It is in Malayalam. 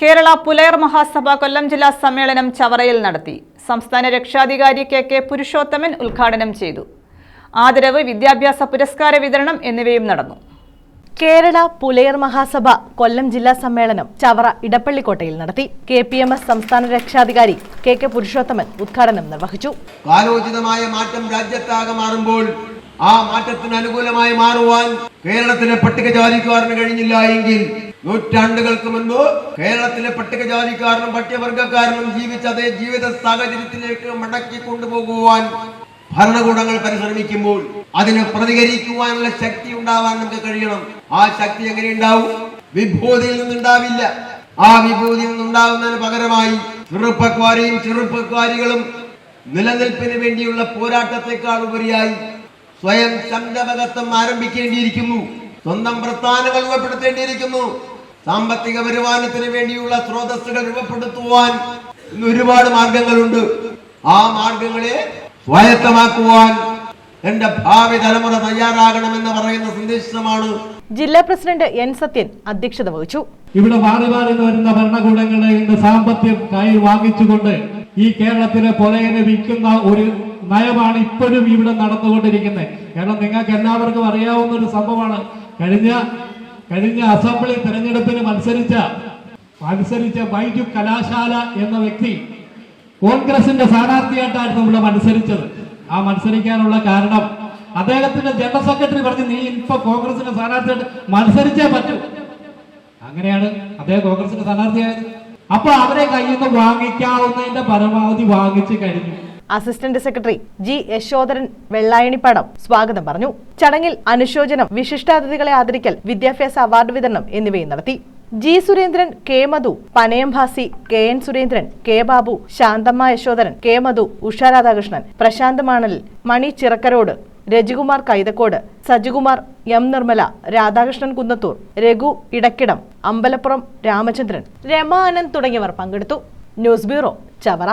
കേരള പുലയർ മഹാസഭ കൊല്ലം ജില്ലാ സമ്മേളനം ചവറയിൽ നടത്തി. സംസ്ഥാന രക്ഷാധികാരി കെ കെ പുരുഷോത്തമൻ ഉദ്ഘാടനം ചെയ്തു. ആദരവ് വിദ്യാഭ്യാസ പുരസ്കാര വിതരണം എന്നിവയും നടന്നു. കേരള പുലയർ മഹാസഭ കൊല്ലം ജില്ലാ സമ്മേളനം ചവറ ഇടപ്പള്ളിക്കോട്ടയിൽ നടത്തി. കെ പി എം എസ് സംസ്ഥാന രക്ഷാധികാരി കെ കെ പുരുഷോത്തമൻ ഉദ്ഘാടനം നിർവഹിച്ചു. കാലോചിതമായ മാറ്റം രാജ്യത്താകെ മാറുമ്പോൾ ആ മാറ്റത്തിന് അനുകൂലമായി മാറുവാൻ കേരളത്തിലെ പട്ടികജാതിക്കാരന് കഴിഞ്ഞില്ല എങ്കിൽ നൂറ്റാണ്ടുകൾക്ക് മുൻപ് കേരളത്തിലെ പട്ടികജാതിക്കാരനും പട്ടികവർഗക്കാരനും ജീവിച്ച അതേ ജീവിത സാഹചര്യത്തിലേക്ക് മടക്കി കൊണ്ടുപോകുവാൻ ഭരണകൂടങ്ങൾ പരിശ്രമിക്കുമ്പോൾ അതിന് പ്രതികരിക്കുവാനുള്ള ശക്തി ഉണ്ടാവാൻ നമുക്ക് കഴിയണം. ആ ശക്തി എങ്ങനെ ഉണ്ടാവും? വിഭൂതിയിൽ നിന്നുണ്ടാവില്ല. ആ വിഭൂതിയിൽ നിന്നുണ്ടാവുന്നതിന് പകരമായി ചെറുപ്പക്കാരെയും ചെറുപ്പക്കാരികളും നിലനിൽപ്പിന് വേണ്ടിയുള്ള പോരാട്ടത്തെക്കാൾ ഉപരിയായി സ്വയം സംരംഭകത്വം ആരംഭിക്കേണ്ടിയിരിക്കുന്നു. സ്വന്തം പ്രസ്ഥാനങ്ങൾ രൂപപ്പെടുത്തേണ്ടിയിരിക്കുന്നു സാമ്പത്തിക വരുമാനത്തിന് വേണ്ടിയുള്ള സ്രോതസ്സുകൾ രൂപപ്പെടുത്തുവാൻ ഇന്ന് ഒരുപാട് മാർഗങ്ങളുണ്ട്. ആ മാർഗങ്ങളെ സ്വായത്തമാക്കുവാൻ എന്റെ ഭാവി തലമുറ തയ്യാറാകണമെന്ന് പറയുന്ന സന്ദേശമാണ് ജില്ലാ പ്രസിഡന്റ് എൻ സത്യൻ അധ്യക്ഷത വഹിച്ചു. ഇവിടെ മാറി മാറി വരുന്ന ഭരണകൂടങ്ങളെ ഇന്ന് സാമ്പത്തികം കൈ വാങ്ങിച്ചുകൊണ്ട് ഈ കേരളത്തിലെ പുലയനെ വിൽക്കുന്ന ഒരു നയമാണ് ഇപ്പോഴും ഇവിടെ നടന്നുകൊണ്ടിരിക്കുന്നത്. കാരണം നിങ്ങൾക്ക് എല്ലാവർക്കും അറിയാവുന്ന ഒരു സംഭവമാണ്. കഴിഞ്ഞ കഴിഞ്ഞ അസംബ്ലി തെരഞ്ഞെടുപ്പിന് മത്സരിച്ച മത്സരിച്ച ബൈജു കലാശാല എന്ന വ്യക്തി കോൺഗ്രസിന്റെ സ്ഥാനാർത്ഥിയായിട്ടായിരുന്നു ഇവിടെ മത്സരിച്ചത്. ആ മത്സരിക്കാനുള്ള കാരണം അദ്ദേഹത്തിന്റെ ജനറൽ സെക്രട്ടറി പറഞ്ഞു നീ ഇപ്പൊ കോൺഗ്രസിന്റെ സ്ഥാനാർത്ഥിയായിട്ട് മത്സരിച്ചേ പറ്റൂ. അങ്ങനെയാണ് അദ്ദേഹം കോൺഗ്രസിന്റെ സ്ഥാനാർത്ഥിയായത്. അപ്പൊ അവരെ കയ്യിൽ നിന്ന് വാങ്ങിക്കാവുന്നതിന്റെ പരമാവധി വാങ്ങിച്ചു കഴിഞ്ഞു. Assistant secretary G Yashodharan Vellayanippadam സ്വാഗതം പറഞ്ഞു. ചടങ്ങിൽ അനുശോചനം വിശിഷ്ടാതിഥികളെ ആദരിക്കൽ വിദ്യാഭ്യാസ അവാർഡ് വിതരണം എന്നിവയും നടത്തി. G Surendran K Madhu Panayambhasi K N Surendran K Babu Shanthamma Yashodharan K Madhu Usha Radhakrishnan Prashanth മാണലിൽ Mani Chirakkarode Rajikumar Kaithakode Sajikumar M Nirmala Radhakrishnan Kunnathur Raghu Idakkidam Ambalappuram Ramachandran Rama Anand തുടങ്ങിയവർ പങ്കെടുത്തു. News bureau Chavara.